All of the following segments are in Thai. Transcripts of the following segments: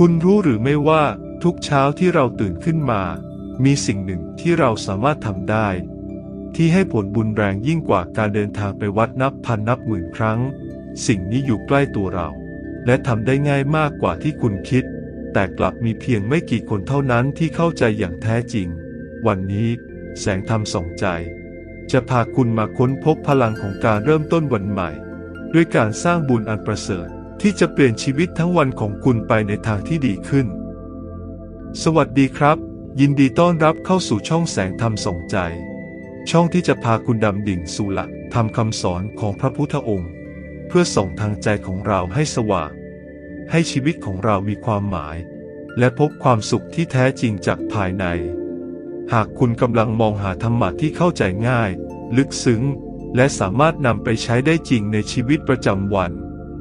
คุณรู้หรือไม่ว่าทุกเช้าที่เราตื่นขึ้นมา มีสิ่งหนึ่งที่เราสามารถทำได้ ที่ให้ผลบุญแรงยิ่งกว่าการเดินทางไปวัดนับพันนับหมื่นครั้ง สิ่งนี้อยู่ใกล้ตัวเรา และทำได้ง่ายมากกว่าที่คุณคิด แต่กลับมีเพียงไม่กี่คนเท่านั้นที่เข้าใจอย่างแท้จริง วันนี้ แสงธรรมส่องใจ จะพาคุณมาค้นพบพลังของการเริ่มต้นวันใหม่ ด้วยการสร้างบุญอันประเสริฐ ที่จะเปลี่ยนชีวิตทั้งวันของคุณไปในทางที่ดีขึ้น สวัสดีครับ ยินดีต้อนรับเข้าสู่ช่องแสงธรรมส่งใจ ช่องที่จะพาคุณดำดิ่งสู่หลักธรรมคำสอนของพระพุทธองค์ เพื่อส่องทางใจของเราให้สว่าง ให้ชีวิตของเรามีความหมาย และพบความสุขที่แท้จริงจากภายใน หากคุณกำลังมองหาธรรมะที่เข้าใจง่าย ลึกซึ้ง และสามารถนำไปใช้ได้จริงในชีวิตประจำวัน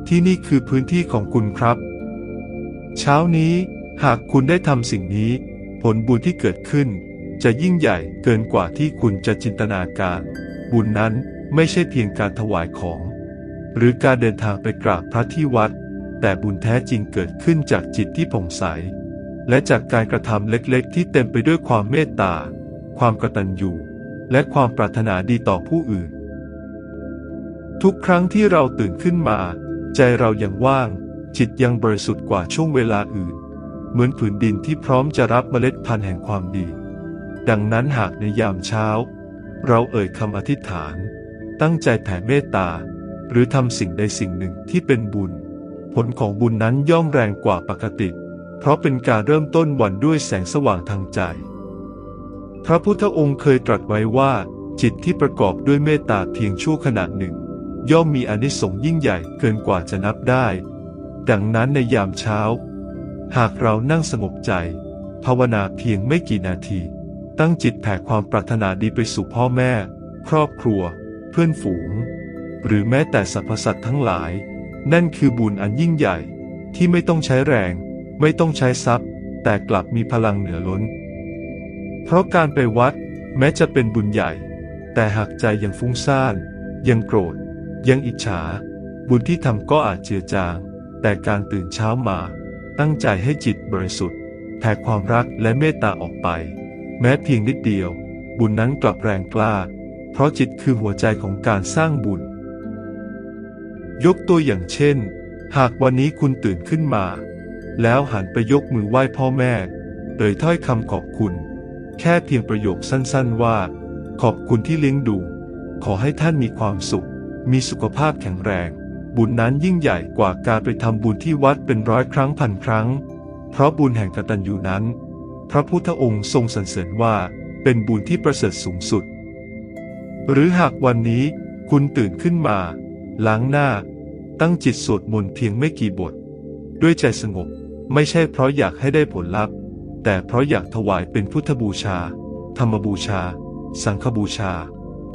ที่นี่คือพื้นที่ของคุณครับ เช้านี้หากคุณได้ทำสิ่งนี้ ผลบุญที่เกิดขึ้น จะยิ่งใหญ่เกินกว่าที่คุณจะจินตนาการ บุญนั้นไม่ใช่เพียงการถวายของ หรือการเดินทางไปกราบพระที่วัด แต่บุญแท้จริงเกิดขึ้นจากจิตที่ผ่องใส และจากการกระทำเล็กๆ ที่เต็มไปด้วยความเมตตา ความกตัญญูและความปรารถนาดีต่อผู้อื่น ทุกครั้งที่เราตื่นขึ้นมา ใจเรายังว่าง จิตยังบริสุทธิ์กว่าช่วงเวลาอื่น เหมือนผืนดินที่พร้อมจะรับเมล็ดพันธุ์แห่งความดี ดังนั้นหากในยามเช้า เราเอ่ยคำอธิษฐาน ตั้งใจแผ่เมตตา หรือทำสิ่งใดสิ่งหนึ่งที่เป็นบุญ ผลของบุญนั้นย่อมแรงกว่าปกติ เพราะเป็นการเริ่มต้นวันด้วยแสงสว่างทางใจ พระพุทธองค์เคยตรัสไว้ว่าจิตที่ประกอบด้วยเมตตาเพียงชั่วขณะหนึ่ง ย่อมมีอนิสงส์ยิ่งใหญ่เกินกว่าจะนับได้ ดังนั้นในยามเช้า หากเรานั่งสงบใจ ภาวนาเพียงไม่กี่นาที ตั้งจิตแผ่ความปรารถนาดีไปสู่พ่อแม่ ครอบครัว เพื่อนฝูง หรือแม้แต่สรรพสัตว์ทั้งหลาย นั่นคือบุญอันยิ่งใหญ่ที่ไม่ต้องใช้แรง ไม่ต้องใช้ทรัพย์ แต่กลับมีพลังเหนือล้น เพราะการไปวัดแม้จะเป็นบุญใหญ่ แต่หากใจยังฟุ้งซ่าน ยังโกรธ ยังอิจฉา บุญที่ทำก็อาจเจือจาง แต่การตื่นเช้ามา ตั้งใจให้จิตบริสุทธิ์แผ่ความรักและเมตตาออกไป แม้เพียงนิดเดียว บุญนั้นกลับแรงกล้า เพราะจิตคือหัวใจของการสร้างบุญ ยกตัวอย่างเช่น หากวันนี้คุณตื่นขึ้นมา แล้วหันไปยกมือไหว้พ่อแม่เอ่ยถ้อยคำขอบคุณ แค่เพียงประโยคสั้นๆว่า ขอบคุณที่เลี้ยงดู ขอให้ท่านมีความสุข มีสุขภาพแข็งแรง บุญนั้นยิ่งใหญ่กว่าการไปทำบุญที่วัดเป็นร้อยครั้งพันครั้ง เพราะบุญแห่งกตัญญูนั้น พระพุทธองค์ทรงสรรเสริญว่าเป็นบุญที่ประเสริฐสูงสุด หรือหากวันนี้คุณตื่นขึ้นมา ล้างหน้า ตั้งจิตสวดมนต์เพียงไม่กี่บท ด้วยใจสงบไม่ใช่เพราะอยากให้ได้ผลลัพธ์ แต่เพราะอยากถวายเป็นพุทธบูชา ธรรมบูชา สังฆบูชา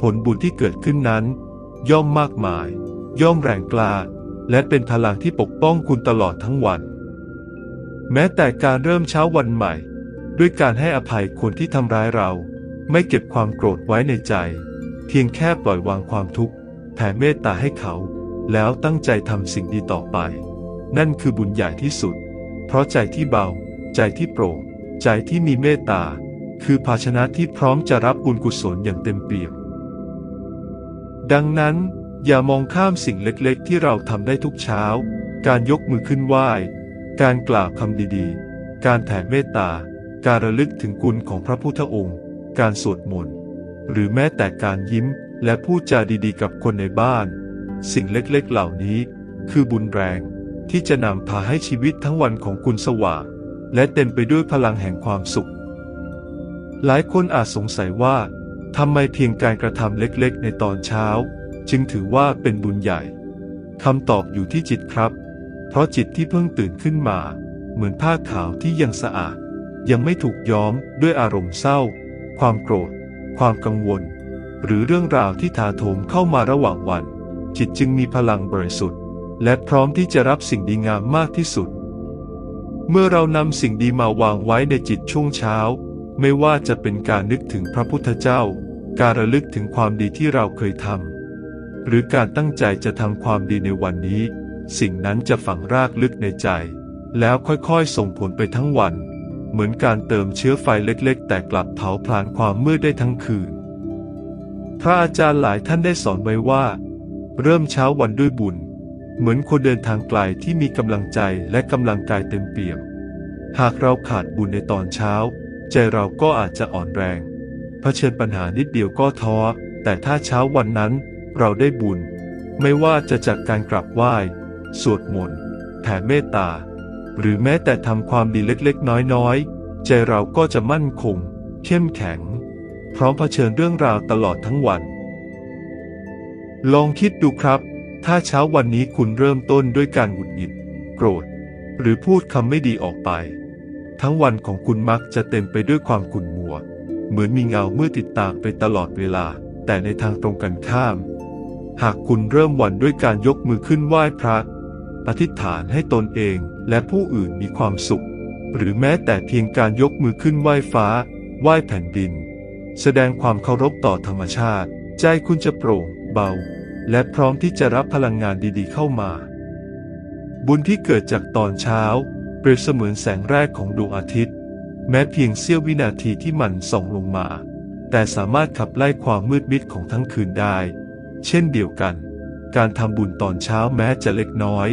ผลบุญที่เกิดขึ้นนั้น ย่อมมากมาย ย่อมแรงกล้า และเป็นพลังที่ปกป้องคุณตลอดทั้งวัน แม้แต่การเริ่มเช้าวันใหม่ ด้วยการให้อภัยคนที่ทำร้ายเรา ไม่เก็บความโกรธไว้ในใจ เพียงแค่ปล่อยวางความทุกข์แผ่เมตตาให้เขา แล้วตั้งใจทำสิ่งดีต่อไป นั่นคือบุญใหญ่ที่สุด เพราะใจที่เบา ใจที่โปร่ง ใจที่มีเมตตา คือภาชนะที่พร้อมจะรับบุญกุศลอย่างเต็มเปี่ยม ดังนั้น อย่ามองข้ามสิ่งเล็กๆ ที่เราทำได้ทุกเช้า การยกมือขึ้นไหว้ การกล่าวคำดีๆ การแผ่เมตตา การระลึกถึงคุณของพระพุทธองค์ การสวดมนต์ หรือแม้แต่การยิ้มและพูดจาดีๆ กับคนในบ้าน สิ่งเล็กๆ เหล่านี้ คือบุญแรงที่จะนำพาให้ชีวิตทั้งวันของคุณสว่างและเต็มไปด้วยพลังแห่งความสุข หลายคนอาจสงสัยว่า ทำไมเพียงการกระทำเล็กๆ ในตอนเช้า จึงถือว่าเป็นบุญใหญ่คำตอบอยู่ที่จิตครับ เพราะจิตที่เพิ่งตื่นขึ้นมา เหมือนผ้าขาวที่ยังสะอาด ยังไม่ถูกย้อมด้วยอารมณ์เศร้า ความโกรธ ความกังวล หรือเรื่องราวที่ถาโถมเข้ามาระหว่างวัน จิตจึงมีพลังบริสุทธิ์ และพร้อมที่จะรับสิ่งดีงามมากที่สุด เมื่อเรานำสิ่งดีมาวางไว้ในจิตช่วงเช้า ไม่ว่าจะเป็นการนึกถึงพระพุทธเจ้า การระลึกถึงความดีที่เราเคยทำ หรือการตั้งใจจะทำความดีในวันนี้ สิ่งนั้นจะฝังรากลึกในใจ แล้วค่อยๆ ส่งผลไปทั้งวัน เหมือนการเติมเชื้อไฟเล็กๆ แต่กลับเผาผลาญความมืดได้ทั้งคืน พระอาจารย์หลายท่านได้สอนไว้ว่า เริ่มเช้าวันด้วยบุญ เหมือนคนเดินทางไกลที่มีกำลังใจและกำลังกายเต็มเปี่ยม หากเราขาดบุญในตอนเช้า ใจเราก็อาจจะอ่อนแรงเผชิญปัญหานิดเดียวก็ท้อ แต่ถ้าเช้าวันนั้นเราได้บุญ ไม่ว่าจะจากการกราบไหว้ สวดมนต์แผ่เมตตา หรือแม้แต่ทำความดีเล็กๆ น้อยๆ ใจเราก็จะมั่นคง เข้มแข็ง พร้อมเผชิญเรื่องราวตลอดทั้งวัน ลองคิดดูครับ ถ้าเช้าวันนี้คุณเริ่มต้นด้วยการหงุดหงิด โกรธ หรือพูดคำไม่ดีออกไป ทั้งวันของคุณมักจะเต็มไปด้วยความขุ่นมัว เหมือนมีเงาเมืดติดตามไปตลอดเวลา แต่ในทางตรงกันข้าม หากคุณเริ่มวันด้วยการยกมือขึ้นไหว้พระอธิษฐานให้ตนเองและผู้อื่นมีความสุข หรือแม้แต่เพียงการยกมือขึ้นไหว้ฟ้า ไหว้แผ่นดิน แสดงความเคารพต่อธรรมชาติ ใจคุณจะโปร่ง เบา และพร้อมที่จะรับพลังงานดีๆเข้ามา บุญที่เกิดจากตอนเช้า เปรียบเสมือนแสงแรกของดวงอาทิตย์ แม้เพียงเสี้ยววินาทีที่มันส่องลงมา แต่สามารถขับไล่ความมืดมิดของทั้งคืนได้ เช่นเดียวกัน การทำบุญตอนเช้าแม้จะเล็กน้อย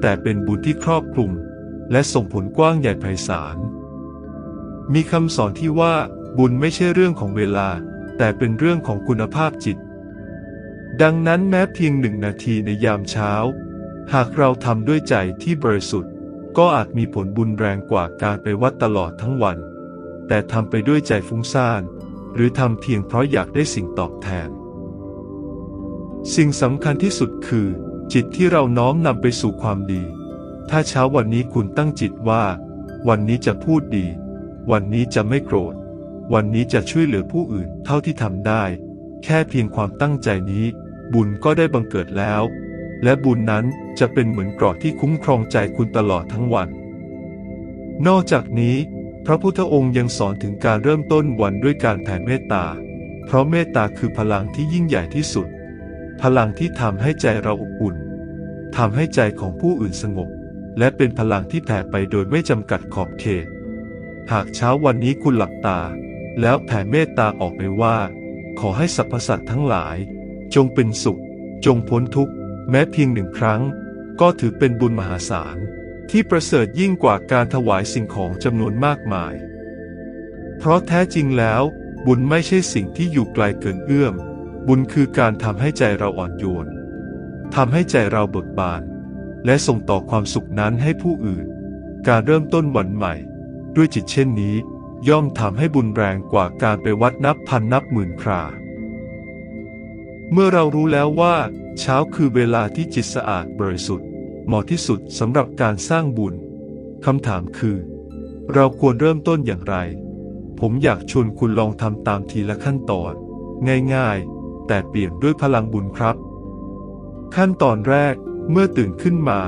แต่เป็นบุญที่ครอบคลุม และส่งผลกว้างใหญ่ไพศาล มีคำสอนที่ว่าบุญไม่ใช่เรื่องของเวลา แต่เป็นเรื่องของคุณภาพจิต ดังนั้นแม้เพียงหนึ่งนาทีในยามเช้า หากเราทำด้วยใจที่บริสุทธิ์ ก็อาจมีผลบุญแรงกว่าการไปวัดตลอดทั้งวัน แต่ทำไปด้วยใจฟุ้งซ่าน หรือทำเพียงเพราะอยากได้สิ่งตอบแทน สิ่งสำคัญที่สุดคือ จิตที่เราน้อมนำไปสู่ความดี ถ้าเช้าวันนี้คุณตั้งจิตว่า วันนี้จะพูดดี วันนี้จะไม่โกรธ วันนี้จะช่วยเหลือผู้อื่นเท่าที่ทำได้ แค่เพียงความตั้งใจนี้ บุญก็ได้บังเกิดแล้ว และบุญนั้น จะเป็นเหมือนเกราะที่คุ้มครองใจคุณตลอดทั้งวัน นอกจากนี้ พระพุทธองค์ยังสอนถึงการเริ่มต้นวันด้วยการแผ่เมตตา เพราะเมตตาคือพลังที่ยิ่งใหญ่ที่สุด พลังที่ทำให้ใจเราอบอุ่นทำให้ใจของผู้อื่นสงบ และเป็นพลังที่แผ่ไปโดยไม่จำกัดขอบเขต หากเช้าวันนี้คุณหลับตา แล้วแผ่เมตตาออกไปว่า ขอให้สรรพสัตว์ทั้งหลาย จงเป็นสุข จงพ้นทุกข์แม้เพียงหนึ่งครั้ง ก็ถือเป็นบุญมหาศาล ที่ประเสริฐยิ่งกว่าการถวายสิ่งของจำนวนมากมาย เพราะแท้จริงแล้ว บุญไม่ใช่สิ่งที่อยู่ไกลเกินเอื้อม บุญคือการทำให้ใจเราอ่อนโยนทำให้ใจเราเบิกบาน และส่งต่อความสุขนั้นให้ผู้อื่น การเริ่มต้นวันใหม่ ด้วยจิตเช่นนี้ ย่อมทำให้บุญแรงกว่าการไปวัดนับพันนับหมื่นครา เมื่อเรารู้แล้วว่า เช้าคือเวลาที่จิตสะอาดบริสุทธิ์ เหมาะที่สุดสำหรับการสร้างบุญคำถามคือ เราควรเริ่มต้นอย่างไร ผมอยากชวนคุณลองทำตามทีละขั้นตอน ง่ายๆ แต่เปลี่ยนด้วยพลังบุญครับ ขั้นตอนแรกเมื่อตื่นขึ้นมา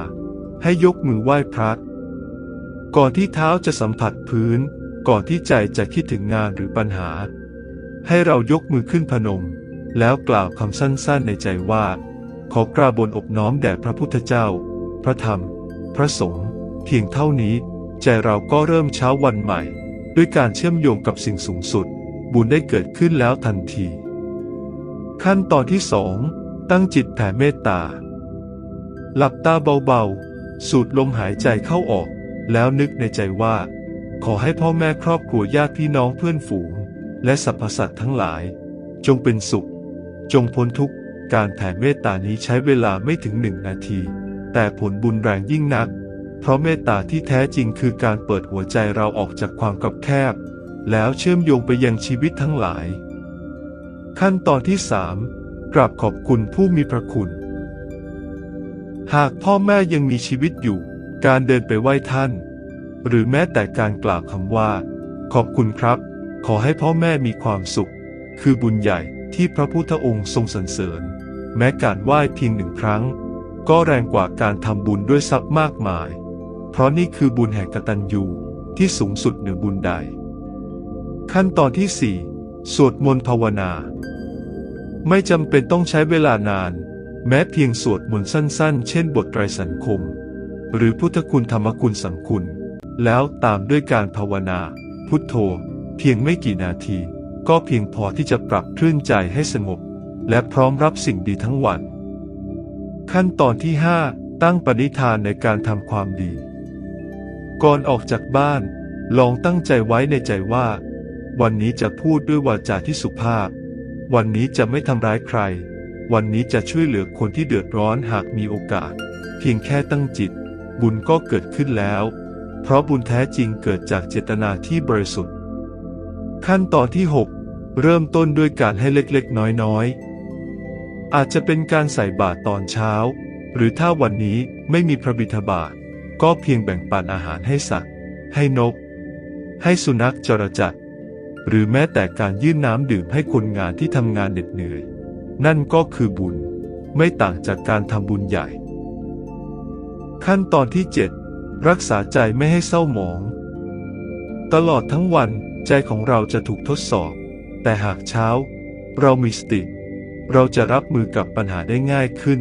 ให้ยกมือไหว้พระก่อนที่เท้าจะสัมผัสพื้น ก่อนที่ใจจะคิดถึงงานหรือปัญหา ให้เรายกมือขึ้นพนม แล้วกล่าวคำสั้นๆในใจว่า ขอกราบบนอบน้อมแด่พระพุทธเจ้า พระธรรม พระสงฆ์เพียงเท่านี้ ใจเราก็เริ่มเช้าวันใหม่ ด้วยการเชื่อมโยงกับสิ่งสูงสุด บุญได้เกิดขึ้นแล้วทันที ขั้นตอนที่สองตั้งจิตแผ่เมตตา หลับตาเบาๆ สูดลมหายใจเข้าออก แล้วนึกในใจว่า ขอให้พ่อแม่ครอบครัวญาติพี่น้องเพื่อนฝูง และสรรพสัตว์ทั้งหลาย จงเป็นสุข จงพ้นทุกข์ การแผ่เมตตานี้ใช้เวลาไม่ถึงหนึ่งนาที แต่ผลบุญแรงยิ่งนัก เพราะเมตตาที่แท้จริงคือการเปิดหัวใจเราออกจากความกับแคบ แล้วเชื่อมโยงไปยังชีวิตทั้งหลาย ขั้นตอนที่สามกราบขอบคุณผู้มีพระคุณ หากพ่อแม่ยังมีชีวิตอยู่ การเดินไปไหว้ท่าน หรือแม้แต่การกล่าวคำว่า ขอบคุณครับ ขอให้พ่อแม่มีความสุข คือบุญใหญ่ ที่พระพุทธองค์ทรงสรรเสริญ แม้การไหว้เพียงหนึ่งครั้ง ก็แรงกว่าการทำบุญด้วยทรัพย์มากมาย เพราะนี่คือบุญแห่งกตัญญูที่สูงสุดเหนือบุญใด ขั้นตอนที่สี่สวดมนต์ภาวนา ไม่จำเป็นต้องใช้เวลานาน แม้เพียงสวดมนต์สั้น ๆ เช่น บทไตรสังคม หรือพุทธคุณธรรมคุณสังคุณ แล้วตามด้วยการภาวนา พุทโธ เพียงไม่กี่นาที ก็เพียงพอที่จะปรับคลื่นใจให้สงบ และพร้อมรับสิ่งดีทั้งวัน ขั้นตอนที่ 5 ตั้งปณิธานในการทำความดี ก่อนออกจากบ้าน ลองตั้งใจไว้ในใจว่า วันนี้จะพูดด้วยวาจาที่สุภาพ วันนี้จะไม่ทำร้ายใคร วันนี้จะช่วยเหลือคนที่เดือดร้อนหากมีโอกาส เพียงแค่ตั้งจิต บุญก็เกิดขึ้นแล้ว เพราะบุญแท้จริงเกิดจากเจตนาที่บริสุทธิ์ขั้นตอนที่6 เริ่มต้นด้วยการให้เล็กๆ น้อยๆ อาจจะเป็นการใส่บาตรตอนเช้า หรือถ้าวันนี้ไม่มีพระบิณฑบาตก็เพียงแบ่งปันอาหารให้สัตว์ ให้นก ให้สุนัขจรจัด หรือแม้แต่การยื่นน้ำดื่มให้คนงานที่ทำงานเหน็ดเหนื่อย นั่นก็คือบุญ ไม่ต่างจากการทำบุญใหญ่ ขั้นตอนที่ 7 รักษาใจไม่ให้เศร้าหมอง ตลอดทั้งวันใจของเราจะถูกทดสอบ แต่หากเช้า เรามีสติ เราจะรับมือกับปัญหาได้ง่ายขึ้น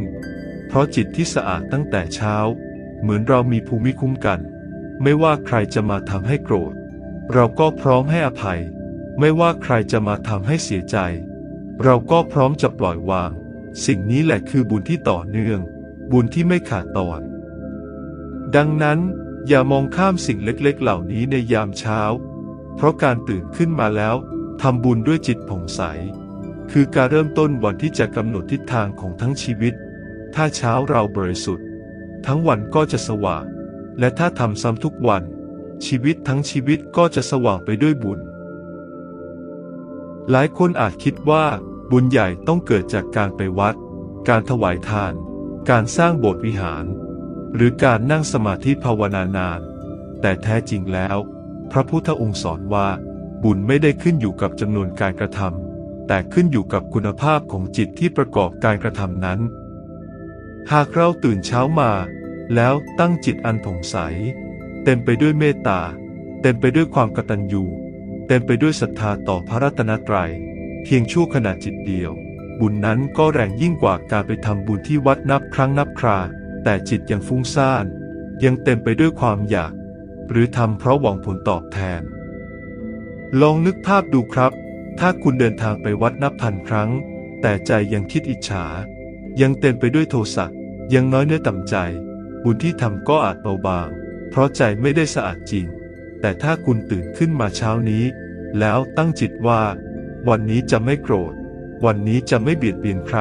เพราะจิตที่สะอาดตั้งแต่เช้า เหมือนเรามีภูมิคุ้มกัน ไม่ว่าใครจะมาทำให้โกรธ เราก็พร้อมให้อภัย ไม่ว่าใครจะมาทำให้เสียใจ เราก็พร้อมจะปล่อยวาง สิ่งนี้แหละคือบุญที่ต่อเนื่อง บุญที่ไม่ขาดตอน ดังนั้นอย่ามองข้ามสิ่งเล็กๆ เหล่านี้ในยามเช้า เพราะการตื่นขึ้นมาแล้ว ทำบุญด้วยจิตผ่องใส คือการเริ่มต้นวันที่จะกำหนดทิศทางของทั้งชีวิต ถ้าเช้าเราบริสุทธิ์ ทั้งวันก็จะสว่าง และถ้าทำซ้ำทุกวัน ชีวิตทั้งชีวิตก็จะสว่างไปด้วยบุญ หลายคนอาจคิดว่าบุญใหญ่ต้องเกิดจากการไปวัด การถวายทาน การสร้างโบสถ์วิหาร หรือการนั่งสมาธิภาวนานาน แต่แท้จริงแล้ว พระพุทธองค์สอนว่า บุญไม่ได้ขึ้นอยู่กับจำนวนการกระทำแต่ขึ้นอยู่กับคุณภาพของจิตที่ประกอบการกระทำนั้น หากเราตื่นเช้ามา แล้วตั้งจิตอันผ่องใส เต็มไปด้วยเมตตา เต็มไปด้วยความกตัญญู เต็มไปด้วยศรัทธาต่อพระรัตนตรัย เพียงชั่วขณะจิตเดียว บุญนั้นก็แรงยิ่งกว่าการไปทำบุญที่วัดนับครั้งนับครา แต่จิตยังฟุ้งซ่าน ยังเต็มไปด้วยความอยาก หรือทำเพราะหวังผลตอบแทน ลองนึกภาพดูครับ ถ้าคุณเดินทางไปวัดนับพันครั้ง แต่ใจยังคิดอิจฉา ยังเต็มไปด้วยโทสะยังน้อยเนื้อต่ำใจ บุญที่ทำก็อาจเบาบาง เพราะใจไม่ได้สะอาดจริง แต่ถ้าคุณตื่นขึ้นมาเช้านี้ แล้วตั้งจิตว่า วันนี้จะไม่โกรธ วันนี้จะไม่เบียดเบียนใคร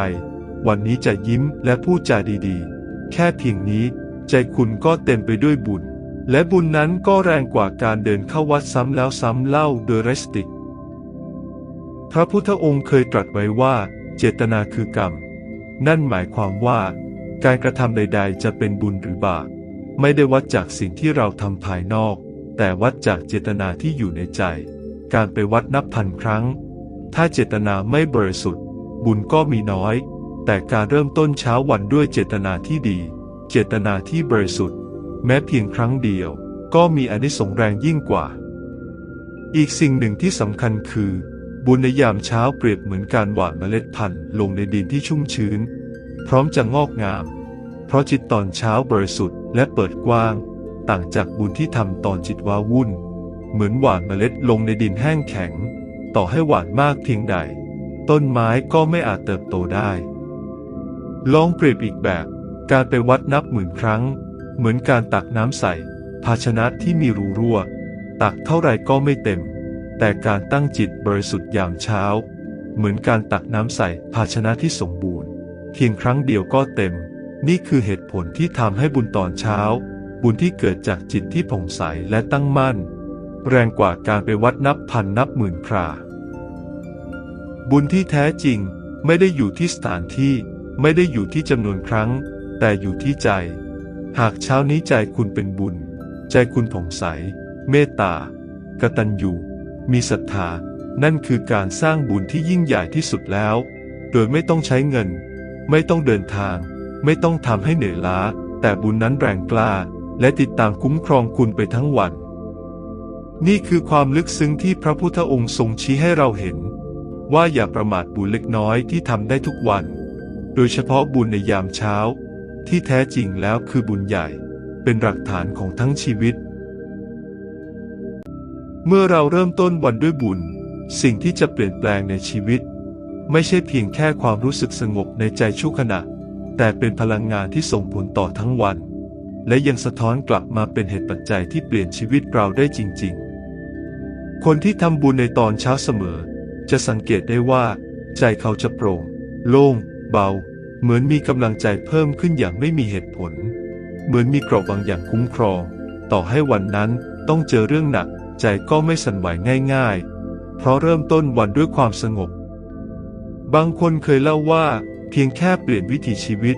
วันนี้จะยิ้มและพูดจาดีๆ แค่เพียงนี้ ใจคุณก็เต็มไปด้วยบุญ และบุญนั้นก็แรงกว่าการเดินเข้าวัดซ้ำแล้วซ้ำเล่าโดยเรสติ พระพุทธองค์เคยตรัสไว้ว่า เจตนาคือกรรม นั่นหมายความว่า การกระทำใด ๆ จะเป็นบุญหรือบาปไม่ได้วัดจากสิ่งที่เราทำภายนอก แต่วัดจากเจตนาที่อยู่ในใจ การไปวัดนับพันครั้ง ถ้าเจตนาไม่บริสุทธิ์ บุญก็มีน้อย แต่การเริ่มต้นเช้าวันด้วยเจตนาที่ดี เจตนาที่บริสุทธิ์ แม้เพียงครั้งเดียว ก็มีอนิสงส์แรงยิ่งกว่า อีกสิ่งหนึ่งที่สำคัญคือ บุญในยามเช้าเปรียบเหมือนการหว่านเมล็ดพันธุ์ลงในดินที่ชุ่มชื้น พร้อมจะงอกงาม เพราะจิตตอนเช้าบริสุทธิ์และเปิดกว้าง ต่างจากบุญที่ทำตอนจิตว้าวุ่น เหมือนหว่านเมล็ดลงในดินแห้งแข็ง ต่อให้หว่านมากเพียงใด ต้นไม้ก็ไม่อาจเติบโตได้ ลองเปรียบอีกแบบ การไปวัดนับหมื่นครั้ง เหมือนการตักน้ำใส่ ภาชนะที่มีรูรั่ว ตักเท่าไรก็ไม่เต็ม แต่การตั้งจิตบริสุทธิ์ยามเช้า เหมือนการตักน้ำใส่ภาชนะที่สมบูรณ์ เพียงครั้งเดียวก็เต็ม นี่คือเหตุผลที่ทำให้บุญตอนเช้า บุญที่เกิดจากจิตที่ผ่องใสและตั้งมั่น แรงกว่าการไปวัดนับพันนับหมื่นคราบุญที่แท้จริงไม่ได้อยู่ที่สถานที่ ไม่ได้อยู่ที่จำนวนครั้ง แต่อยู่ที่ใจ หากเช้านี้ใจคุณเป็นบุญ ใจคุณผ่องใส เมตตากตัญญูมีศรัทธา นั่นคือการสร้างบุญที่ยิ่งใหญ่ที่สุดแล้ว โดยไม่ต้องใช้เงิน ไม่ต้องเดินทาง ไม่ต้องทำให้เหนื่อยล้า แต่บุญนั้นแรงกล้า และติดตามคุ้มครองคุณไปทั้งวัน นี่คือความลึกซึ้งที่พระพุทธองค์ทรงชี้ให้เราเห็น ว่าอย่าประมาทบุญเล็กน้อยที่ทำได้ทุกวัน โดยเฉพาะบุญในยามเช้า ที่แท้จริงแล้วคือบุญใหญ่ เป็นหลักฐานของทั้งชีวิต เมื่อเราเริ่มต้นวันด้วยบุญ สิ่งที่จะเปลี่ยนแปลงในชีวิต ไม่ใช่เพียงแค่ความรู้สึกสงบในใจชั่วขณะ แต่เป็นพลังงานที่ส่งผลต่อทั้งวัน และยังสะท้อนกลับมาเป็นเหตุปัจจัยที่เปลี่ยนชีวิตเราได้จริง ๆ คนที่ทำบุญในตอนเช้าเสมอ จะสังเกตได้ว่า ใจเขาจะโปร่ง โล่ง เบา เหมือนมีกำลังใจเพิ่มขึ้นอย่างไม่มีเหตุผล เหมือนมีเกราะบางอย่างคุ้มครอง ต่อให้วันนั้นต้องเจอเรื่องหนัก ใจก็ไม่สั่นไหวง่ายๆ เพราะเริ่มต้นวันด้วยความสงบ บางคนเคยเล่าว่า เพียงแค่เปลี่ยนวิถีชีวิต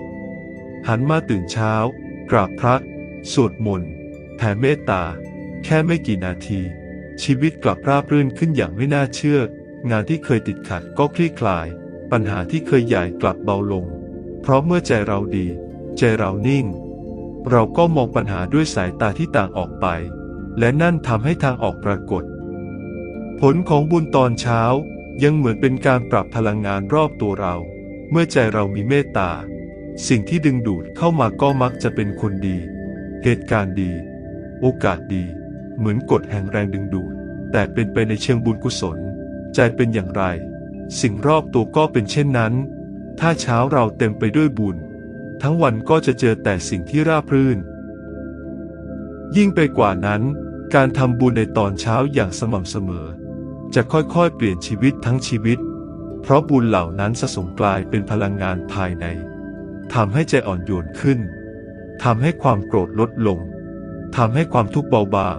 หันมาตื่นเช้า กราบพระสวดมนต์แผ่เมตตา แค่ไม่กี่นาที ชีวิตกลับราบรื่นขึ้นอย่างไม่น่าเชื่อ งานที่เคยติดขัดก็คลี่คลาย ปัญหาที่เคยใหญ่กลับเบาลง เพราะเมื่อใจเราดี ใจเรานิ่ง เราก็มองปัญหาด้วยสายตาที่ต่างออกไป และนั่นทำให้ทางออกปรากฏ ผลของบุญตอนเช้ายังเหมือนเป็นการปรับพลังงานรอบตัวเรา เมื่อใจเรามีเมตตา สิ่งที่ดึงดูดเข้ามาก็มักจะเป็นคนดี เหตุการณ์ดี โอกาสดี เหมือนกฎแห่งแรงดึงดูด แต่เป็นไปในเชิงบุญกุศล ใจเป็นอย่างไร สิ่งรอบตัวก็เป็นเช่นนั้น ถ้าเช้าเราเต็มไปด้วยบุญ ทั้งวันก็จะเจอแต่สิ่งที่ราบรื่น ยิ่งไปกว่านั้น การทำบุญในตอนเช้าอย่างสม่ำเสมอ จะค่อยๆ เปลี่ยนชีวิตทั้งชีวิต เพราะบุญเหล่านั้นสะสมกลายเป็นพลังงานภายในทำให้ใจอ่อนโยนขึ้นทำให้ความโกรธลดลงทำให้ความทุกข์เบาบาง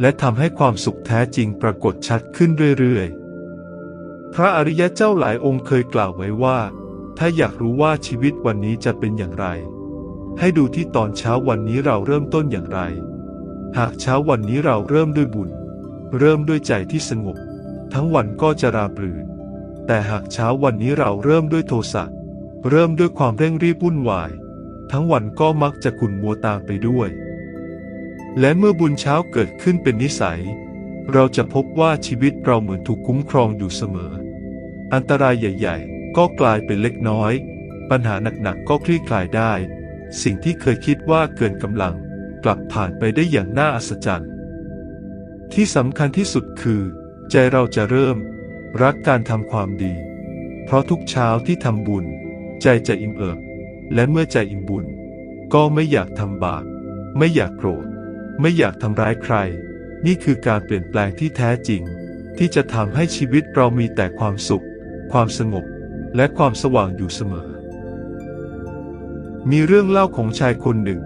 และทำให้ความสุขแท้จริงปรากฏชัดขึ้นเรื่อยๆ พระอริยะเจ้าหลายองค์เคยกล่าวไว้ว่า ถ้าอยากรู้ว่าชีวิตวันนี้จะเป็นอย่างไร ให้ดูที่ตอนเช้าวันนี้เราเริ่มต้นอย่างไร หากเช้าวันนี้เราเริ่มด้วยบุญ เริ่มด้วยใจที่สงบ ทั้งวันก็จะราบรื่น แต่หากเช้าวันนี้เราเริ่มด้วยโทสะ เริ่มด้วยความเร่งรีบวุ่นวาย ทั้งวันก็มักจะขุ่นมัวตามไปด้วย และเมื่อบุญเช้าเกิดขึ้นเป็นนิสัย เราจะพบว่าชีวิตเราเหมือนถูกคุ้มครองอยู่เสมอ อันตรายใหญ่ ๆ ก็กลายเป็นเล็กน้อย ปัญหาหนักๆก็คลี่คลายได้ สิ่งที่เคยคิดว่าเกินกำลัง กลับผ่านไปได้อย่างน่าอัศจรรย์ ที่สำคัญที่สุดคือ ใจเราจะเริ่ม รักการทำความดี เพราะทุกเช้าที่ทำบุญ ใจจะอิ่มเอิบและเมื่อใจอิ่มบุญ ก็ไม่อยากทำบาปไม่อยากโกรธ ไม่อยากทำร้ายใคร นี่คือการเปลี่ยนแปลงที่แท้จริง ที่จะทำให้ชีวิตเรามีแต่ความสุข ความสงบ และความสว่างอยู่เสมอ มีเรื่องเล่าของชายคนหนึ่ง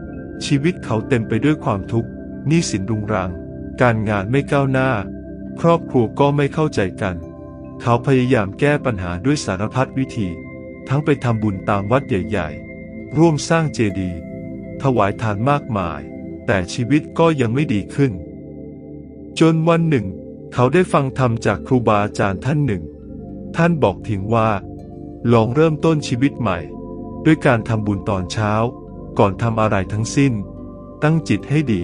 ชีวิตเขาเต็มไปด้วยความทุกข์หนี้สินรุงรัง การงานไม่ก้าวหน้า ครอบครัวก็ไม่เข้าใจกัน เขาพยายามแก้ปัญหาด้วยสารพัดวิธี ทั้งไปทำบุญตามวัดใหญ่ๆ ร่วมสร้างเจดีย์ถวายทานมากมาย แต่ชีวิตก็ยังไม่ดีขึ้น จนวันหนึ่ง เขาได้ฟังธรรมจากครูบาอาจารย์ท่านหนึ่ง ท่านบอกเพียงว่า ลองเริ่มต้นชีวิตใหม่ ด้วยการทำบุญตอนเช้า ก่อนทำอะไรทั้งสิ้น ตั้งจิตให้ดี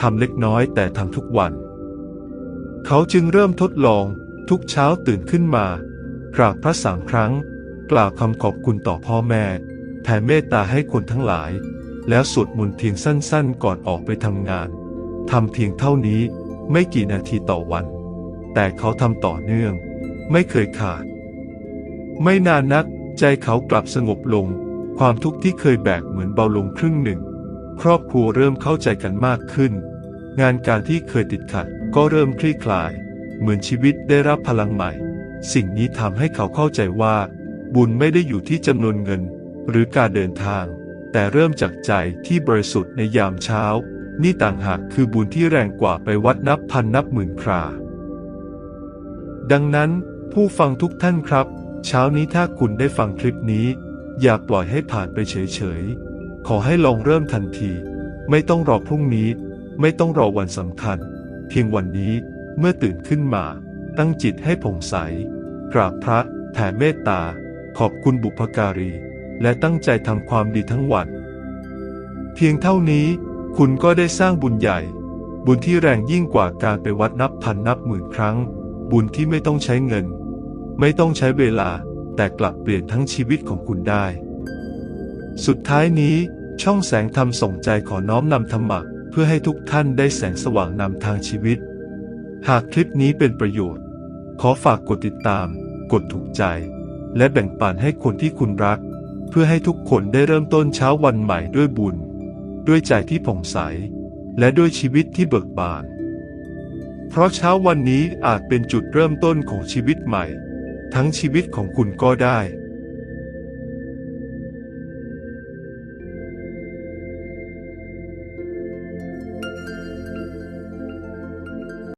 ทำเล็กน้อยแต่ทำทุกวัน เขาจึงเริ่มทดลองทุกเช้าตื่นขึ้นมากราบพระสามครั้ง กล่าวคำขอบคุณต่อพ่อแม่แผ่เมตตาให้คนทั้งหลาย แล้วสวดมนต์เพียงสั้นๆ ก่อนออกไปทำงานทำเพียงเท่านี้ไม่กี่นาทีต่อวัน แต่เขาทำต่อเนื่อง ไม่เคยขาด ไม่นานนัก ใจเขากลับสงบลง ความทุกข์ที่เคยแบกเหมือนเบาลงครึ่งหนึ่ง ครอบครัวเริ่มเข้าใจกันมากขึ้น งานการที่เคยติดขัดก็เริ่มคลี่คลาย เหมือนชีวิตได้รับพลังใหม่ สิ่งนี้ทำให้เขาเข้าใจว่า บุญไม่ได้อยู่ที่จำนวนเงิน หรือการเดินทาง แต่เริ่มจากใจที่บริสุทธิ์ในยามเช้า นี่ต่างหากคือบุญที่แรงกว่าไปวัดนับพันนับหมื่นครา ดังนั้นผู้ฟังทุกท่านครับ เช้านี้ถ้าคุณได้ฟังคลิปนี้ อย่าปล่อยให้ผ่านไปเฉยๆ ขอให้ลองเริ่มทันที ไม่ต้องรอพรุ่งนี้ ไม่ต้องรอวันสำคัญ เพียงวันนี้เมื่อตื่นขึ้นมา ตั้งจิตให้ผ่องใส กราบพระแผ่เมตตา ขอบคุณบุพการี และตั้งใจทำความดีทั้งวัน เพียงเท่านี้คุณก็ได้สร้างบุญใหญ่ บุญที่แรงยิ่งกว่าการไปวัดนับพันนับหมื่นครั้ง บุญที่ไม่ต้องใช้เงิน ไม่ต้องใช้เวลา แต่กลับเปลี่ยนทั้งชีวิตของคุณได้ สุดท้ายนี้ ช่องแสงธรรมส่งใจขอน้อมนำธรรมะเพื่อให้ทุกท่านได้แสงสว่างนำทางชีวิต หากคลิปนี้เป็นประโยชน์ ขอฝากกดติดตาม กดถูกใจ และแบ่งปันให้คนที่คุณรัก เพื่อให้ทุกคนได้เริ่มต้นเช้าวันใหม่ด้วยบุญ ด้วยใจที่ผ่องใส และด้วยชีวิตที่เบิกบาน เพราะเช้าวันนี้อาจเป็นจุดเริ่มต้นของชีวิตใหม่ ทั้งชีวิตของคุณก็ได้